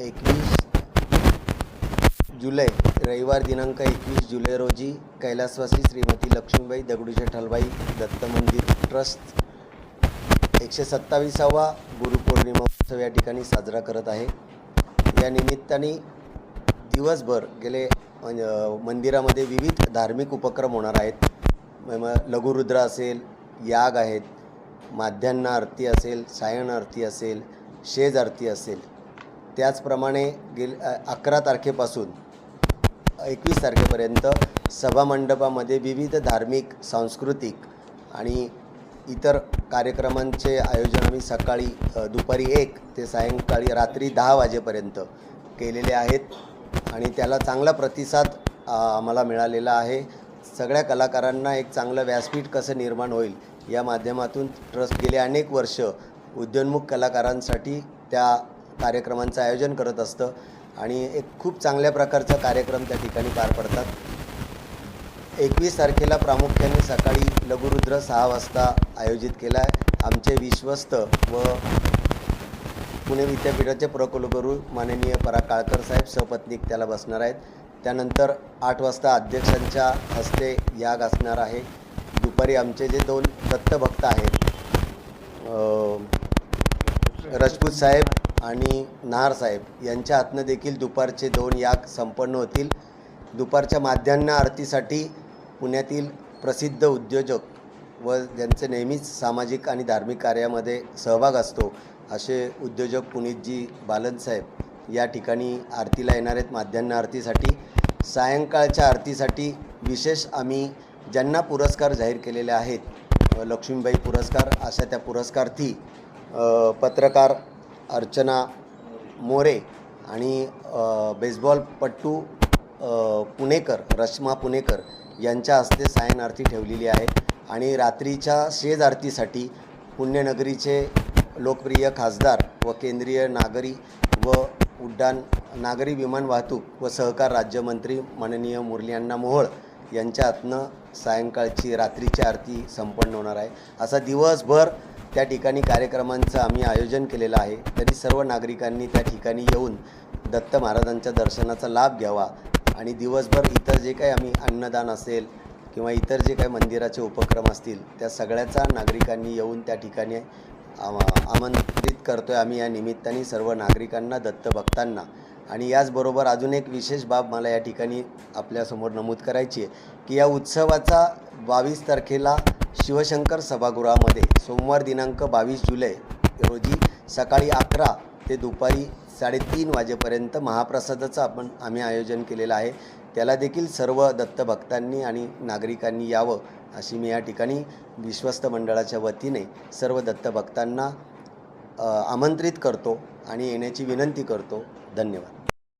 एकवीस जुलै रविवार दिनांक एकवीस जुलै रोजी कैलासवासी श्रीमती लक्ष्मीबाई दगडूशेठ हलवाई दत्त मंदिर ट्रस्ट एकशे सत्तावीसावा गुरुपौर्णिमा उत्सव या ठिकाणी साजरा करत आहे. या निमित्ताने दिवसभर गेले म्हणजे, मंदिरामध्ये विविध धार्मिक उपक्रम होणार आहेत. लघुरुद्र असेल याग आहेत माध्यान्ह आरती असेल सायन आरती असेल शेज आरती असेल. त्याचप्रमाणे गेल अकरा तारखेपासून एकवीस तारखेपर्यंत सभामंडपामध्ये विविध धार्मिक सांस्कृतिक आणि इतर कार्यक्रमांचे आयोजन आम्ही सकाळी दुपारी एक ते सायंकाळी रात्री दहा वाजेपर्यंत केलेले आहेत आणि त्याला चांगला प्रतिसाद आम्हाला मिळालेला आहे. सगळ्या कलाकारांना एक चांगलं व्यासपीठ कसं निर्माण होईल या माध्यमातून ट्रस्ट गेले अनेक वर्ष उद्योन्मुख कलाकारांसाठी त्या कार्यक्रमांचं आयोजन करत असतं आणि एक खूप चांगल्या प्रकारचा कार्यक्रम त्या ठिकाणी पार पडतात. एकवीस तारखेला प्रामुख्याने सकाळी लघुरुद्र सहा वाजता आयोजित केला आहे. आमचे विश्वस्त व पुणे विद्यापीठाचे प्रकुलगुरू माननीय पराग काळकर साहेब सपत्नीक त्याला बसणार आहेत. त्यानंतर आठ वाजता अध्यक्षांच्या हस्ते याग असणार आहे. दुपारी आमचे जे दोन दत्तभक्त आहेत राजपूत साहेब आणि नाहार साहेब यांच्या हातनं देखील दुपारचे दोन याग संपन्न होतील. दुपारच्या माध्यान्ह आरतीसाठी पुण्यातील प्रसिद्ध उद्योजक व ज्यांचे नेहमीच सामाजिक आणि धार्मिक कार्यामध्ये सहभाग असतो असे उद्योजक पुनीतजी बालन या ठिकाणी आरतीला येणार आहेत. माध्यान्ह आरतीसाठी सायंकाळच्या आरतीसाठी विशेष आम्ही ज्यांना पुरस्कार जाहीर केलेले आहेत लक्ष्मीबाई पुरस्कार अशा त्या पुरस्कार्थी पत्रकार अर्चना मोरे आणि बेसबॉलपट्टू पुणेकर रश्मा पुणेकर यांच्या हस्ते सायन आरती ठेवलेली आहे. आणि रात्रीच्या शेज आरतीसाठी पुण्यनगरीचे लोकप्रिय खासदार व केंद्रीय नागरी व उड्डाण नागरी विमान वाहतूक व सहकार राज्यमंत्री माननीय मुरली अण्णा मोहोळ यांच्या हातनं सायंकाळची रात्रीची आरती संपन्न होणार आहे. असा दिवसभर त्या ठिकाणी कार्यक्रमांचं आम्ही आयोजन केलेलं आहे. तरी सर्व नागरिकांनी त्या ठिकाणी येऊन दत्त महाराजांच्या दर्शनाचा लाभ घ्यावा आणि दिवसभर इतर जे काही आम्ही अन्नदान असेल किंवा इतर जे काही मंदिराचे उपक्रम असतील त्या सगळ्याचा नागरिकांनी येऊन त्या ठिकाणी आमंत्रित करतो आहे आम्ही या निमित्ताने सर्व नागरिकांना दत्त भक्तांना. आणि याचबरोबर अजून एक विशेष बाब मला या ठिकाणी आपल्यासमोर नमूद करायची आहे की या उत्सवाचा बावीस तारखेला शिवशंकर सभागृहामध्ये सोमवार दिनांक बावीस जुलै रोजी सकाळी अकरा ते दुपारी साडेतीन वाजेपर्यंत महाप्रसादाचं आपण आम्ही आयोजन केलेलं आहे. त्याला देखील सर्व दत्तभक्तांनी आणि नागरिकांनी यावं अशी मी या ठिकाणी विश्वस्त मंडळाच्या वतीने सर्व दत्तभक्तांना आमंत्रित करतो आणि येण्याची विनंती करतो. धन्यवाद.